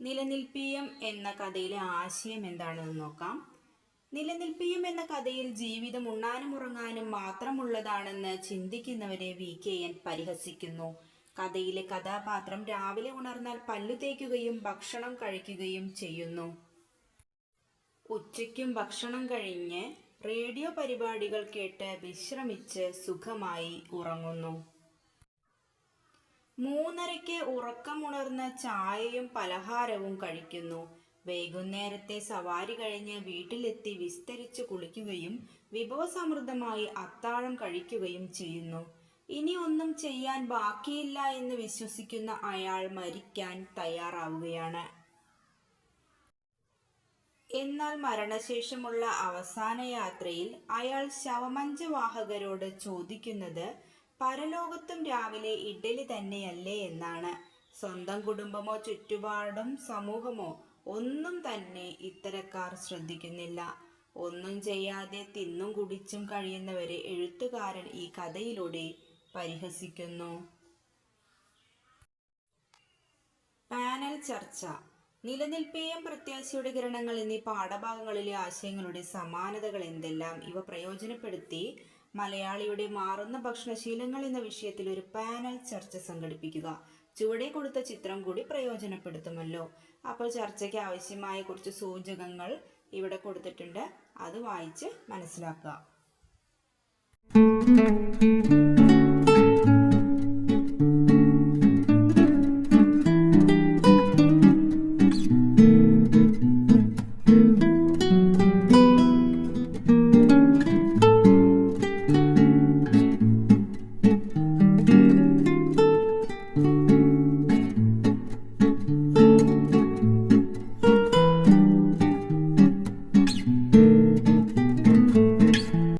നിലനിൽപ്പിയം എന്ന കഥയിലെ ആശയം എന്താണെന്ന് നോക്കാം. നിലനിൽപ്പിയം എന്ന കഥയിൽ ജീവിതം ഉണ്ണാനും ഉറങ്ങാനും മാത്രമുള്ളതാണെന്ന് ചിന്തിക്കുന്നവരെ വി. കെ. എൻ. പരിഹസിക്കുന്നു. കഥയിലെ കഥാപാത്രം രാവിലെ ഉണർന്നാൽ പല്ലു തേക്കുകയും ഭക്ഷണം കഴിക്കുകയും ചെയ്യുന്നു. ഉച്ചയ്ക്കും ഭക്ഷണം കഴിഞ്ഞ് റേഡിയോ പരിപാടികൾ കേട്ട് വിശ്രമിച്ച് സുഖമായി ഉറങ്ങുന്നു. മൂന്നരയ്ക്ക് ഉറക്കമുണർന്ന് ചായയും പലഹാരവും കഴിക്കുന്നു. വൈകുന്നേരത്തെ സവാരി കഴിഞ്ഞ് വീട്ടിലെത്തി വിസ്തരിച്ച് കുളിക്കുകയും വിഭവസമൃദ്ധമായി അത്താഴം കഴിക്കുകയും ചെയ്യുന്നു. ഇനി ഒന്നും ചെയ്യാൻ ബാക്കിയില്ല എന്ന് വിശ്വസിക്കുന്ന അയാൾ മരിക്കാൻ തയ്യാറാവുകയാണ്. എന്നാൽ മരണശേഷമുള്ള അവസാന യാത്രയിൽ അയാൾ ശവമഞ്ചവാഹകരോട് ചോദിക്കുന്നത് പരലോകത്തും രാവിലെ ഇഡ്ഡലി തന്നെയല്ലേ എന്നാണ്. സ്വന്തം കുടുംബമോ ചുറ്റുപാടും സമൂഹമോ ഒന്നും തന്നെ ഇത്തരക്കാർ ശ്രദ്ധിക്കുന്നില്ല. ഒന്നും ചെയ്യാതെ തിന്നും കുടിച്ചും കഴിയുന്നവരെ എഴുത്തുകാരൻ ഈ കഥയിലൂടെ പരിഹസിക്കുന്നു. പാനൽ ചർച്ച. നിലനിൽപ്പേയും പ്രത്യാശയുടെ കിരണങ്ങൾ എന്നീ പാഠഭാഗങ്ങളിലെ ആശയങ്ങളുടെ സമാനതകൾ എന്തെല്ലാം ഇവ പ്രയോജനപ്പെടുത്തി? മലയാളിയുടെ മാറുന്ന ഭക്ഷണശീലങ്ങൾ എന്ന വിഷയത്തിൽ ഒരു പാനൽ ചർച്ച സംഘടിപ്പിക്കുക. ചുവടെ കൊടുത്ത ചിത്രം കൂടി പ്രയോജനപ്പെടുത്തുമല്ലോ. അപ്പോൾ ചർച്ചയ്ക്ക് ആവശ്യമായ കുറച്ച് സൂചകങ്ങൾ ഇവിടെ കൊടുത്തിട്ടുണ്ട്. അത് വായിച്ച് മനസ്സിലാക്കുക.